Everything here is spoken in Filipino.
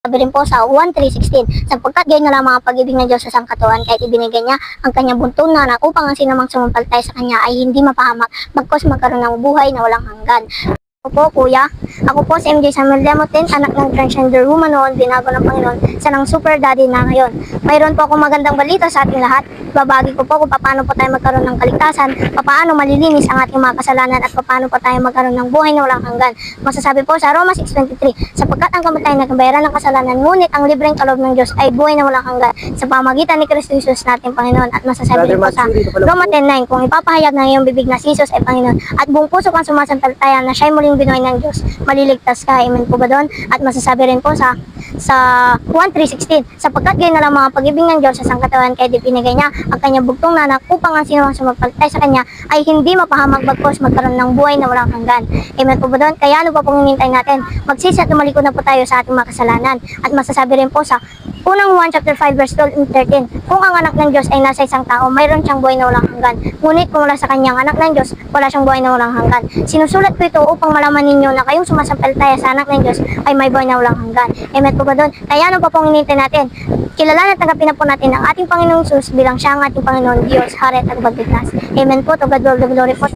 Sabi rin po sa 1.3.16, sapagkat gayon na lang mga pag-ibig ng Diyos sa sangkatuan kahit ibinigay niya ang kanyang buntong na upang ang sinumang sumampaltay sa kanya ay hindi mapahamak bagkos magkaroon ng buhay na walang hanggan. Ako po, kuya. Ako po si MJ Samuel Demotin, anak ng transgender woman noon, binago ng Panginoon, sa ng super daddy na ngayon. Mayroon po akong magandang balita sa ating lahat. Babagi ko po kung paano po tayo magkaroon ng kaligtasan, paano malilinis ang ating mga kasalanan, at paano po tayo magkaroon ng buhay na walang hanggan. Masasabi po sa Roma 6.23, sapagkat ang kamatayan na kabayaran ng kasalanan, ngunit ang libreng kaloob ng Diyos ay buhay na walang hanggan sa pamagitan ni Kristo Jesus nating Panginoon. At masasabi po sa Roma 10.9, kung ipapahayag ng iyong bibig na si Jesus ay Panginoon, at buong puso kang sumasampalataya na siya'y muling binuhay ng Diyos, maliligtas ka. Amen po ba doon? At masasabi rin po sa sa 1.3.16, sapagkat gayon na lang mga pag-ibig ng Diyos sa sangkatawan kaya di niya ang kanyang bugtong na anak upang ang sinumang sumagpagtay sa kanya ay hindi mapahamag bagkos magkaroon ng buhay na walang hanggan. Amen po ba doon? Kaya ano pa pong hinintay natin? Magsisi at tumalikod na po tayo sa ating mga kasalanan. At masasabi rin po sa unang 1 chapter 5 verse 12 and 13, kung ang anak ng Diyos ay nasa isang tao, mayroon siyang buhay na walang hanggan. Ngunit kung wala sa kanyang anak ng Diyos, wala siyang buhay na walang hanggan. Sinusulat ko ito upang malaman ninyo na kayong sumasampalataya sa anak ng Diyos ay may buhay na walang hanggan. Amen po ba doon? Kaya ano pa pong hinintay natin? Kilala at tanggapin na po natin ang ating Panginoong Jesus bilang siya ang ating Panginoon Diyos, Hari at Tagapagligtas. Amen po. To God all glory po.